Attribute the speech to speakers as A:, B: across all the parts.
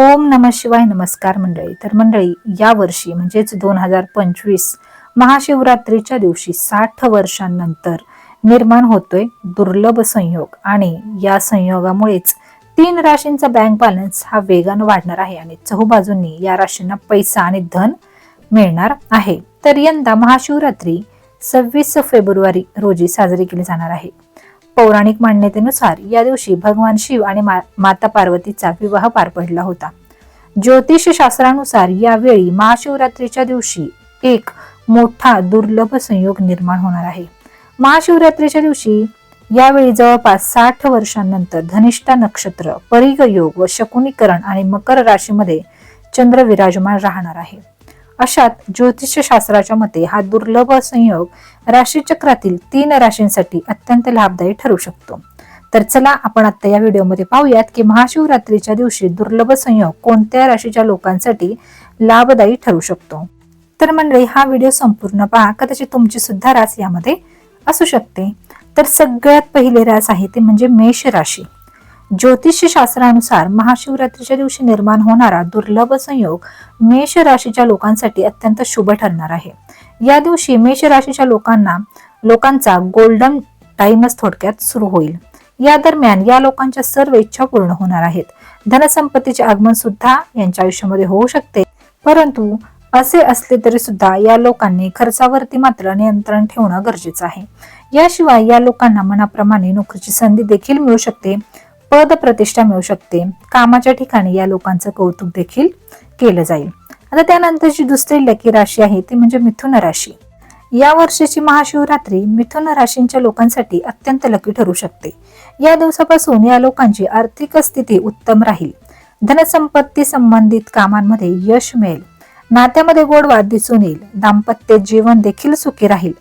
A: ओम नम शिवाय नमस्कार मंडळी. तर मंडळी या वर्षी म्हणजेच दोन हजार पंचवीस महाशिवरात्रीच्या दिवशी साठ वर्षांनंतर निर्माण होतोय दुर्लभ संयोग आणि या संयोगामुळेच तीन राशींचा बँक बॅलन्स हा वेगानं वाढणार आहे आणि चहूबाजूंनी या राशींना पैसा आणि धन मिळणार आहे. तर यंदा महाशिवरात्री सव्वीस फेब्रुवारी रोजी साजरी केली जाणार आहे. पौराणिक मान्यतेनुसार या दिवशी भगवान शिव आणि मा- माता पार्वतीचा विवाह पार पडला होता. ज्योतिष शास्त्रानुसार यावेळी महाशिवरात्रीच्या दिवशी एक मोठा दुर्लभ संयोग निर्माण होणार आहे. महाशिवरात्रीच्या दिवशी यावेळी जवळपास साठ वर्षांनंतर धनिष्ठा नक्षत्र परिग योग व शकुनीकरण आणि मकर राशीमध्ये चंद्र विराजमान राहणार आहे. अशात ज्योतिषशास्त्राच्या मते हा दुर्लभ संयोग राशीचक्रातील तीन राशींसाठी अत्यंत लाभदायी ठरू शकतो. तर चला आपण आता या व्हिडिओमध्ये पाहूयात की महाशिवरात्रीच्या दिवशी दुर्लभ संयोग कोणत्या राशीच्या लोकांसाठी लाभदायी ठरू शकतो. तर मंडळी हा व्हिडिओ संपूर्ण पहा. कदाचित तुमची सुद्धा रास यामध्ये असू शकते. तर सगळ्यात पहिली रास आहे ते म्हणजे मेष राशी. ज्योतिष शास्त्रानुसार महाशिवरात्रीच्या दिवशी निर्माण होणारा दुर्लभ संयोग मेष राशीच्या लोकांसाठी अत्यंत शुभ ठरणार आहे. या दिवशी मेष राशीच्या लोकांना लोकांचा गोल्डन टाइमच थोडक्यात सुरू होईल. या दरम्यान या लोकांच्या सर्व इच्छा पूर्ण होणार आहेत. धनसंपत्तीचे आगमन सुद्धा यांच्या आयुष्यामध्ये होऊ शकते. परंतु असे असले तरी सुद्धा या लोकांनी खर्चावरती मात्र नियंत्रण ठेवणं गरजेचं आहे. याशिवाय या लोकांना मनाप्रमाणे नोकरीची संधी देखील मिळू शकते. पद प्रतिष्ठा मिळू शकते. कामाच्या ठिकाणी या लोकांचं कौतुक देखील केलं जाईल. आता त्यानंतरची दुसरी लकी राशी आहे ती म्हणजे मिथुन राशी. या वर्षीची महाशिवरात्री मिथुन राशींच्या लोकांसाठी अत्यंत लकी ठरू शकते. या दिवसापासून या लोकांची आर्थिक स्थिती उत्तम राहील. धनसंपत्ती संबंधित कामांमध्ये यश मिळेल. नात्यामध्ये गोडवा दिसून येईल. दाम्पत्य जीवन देखील सुखी राहील.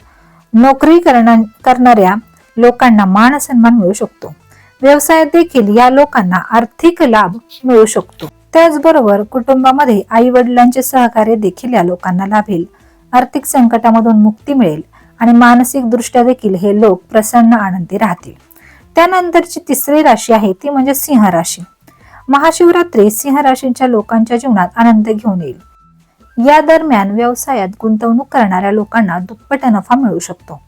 A: नोकरी करणाऱ्या लोकांना मान सन्मान मिळू शकतो. व्यवसायात देखील या लोकांना आर्थिक लाभ मिळू शकतो. त्याचबरोबर कुटुंबामध्ये आई वडिलांचे सहकार्य देखील या लोकांना लाभेल. आर्थिक संकटामधून मुक्ती मिळेल आणि मानसिक दृष्ट्या देखील हे लोक प्रसन्न आनंदी राहतील. त्यानंतरची तिसरी राशी आहे ती म्हणजे सिंह राशी. महाशिवरात्री सिंह राशींच्या लोकांच्या जीवनात आनंद घेऊन येईल. या दरम्यान व्यवसायात गुंतवणूक करणाऱ्या लोकांना दुप्पट नफा मिळू शकतो.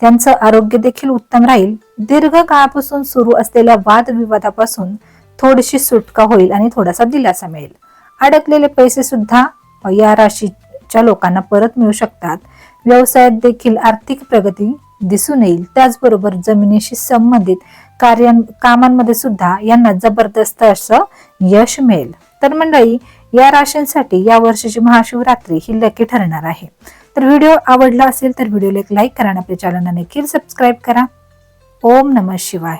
A: त्यांचं आरोग्य देखील उत्तम राहील. दीर्घ काळापासून सुरू असलेल्या वादविवादापासून थोडीशी सुटका होईल आणि थोडासा दिलासा मिळेल. अडकलेले पैसे सुद्धा या राशीच्या लोकांना परत मिळू शकतात. व्यवसायात देखील आर्थिक प्रगती दिसून येईल. त्याचबरोबर जमिनीशी संबंधित कार्य कामांमध्ये सुद्धा यांना जबरदस्त असं यश मिळेल. तर मंडळी या राशींसाठी या वर्षीची महाशिवरात्री ही लकी ठरणार आहे. तर व्हिडिओ आवडला असेल तर व्हिडिओला एक लाईक करा आणि आपल्या चॅनलला देखील सबस्क्राईब करा. ओम नमः शिवाय.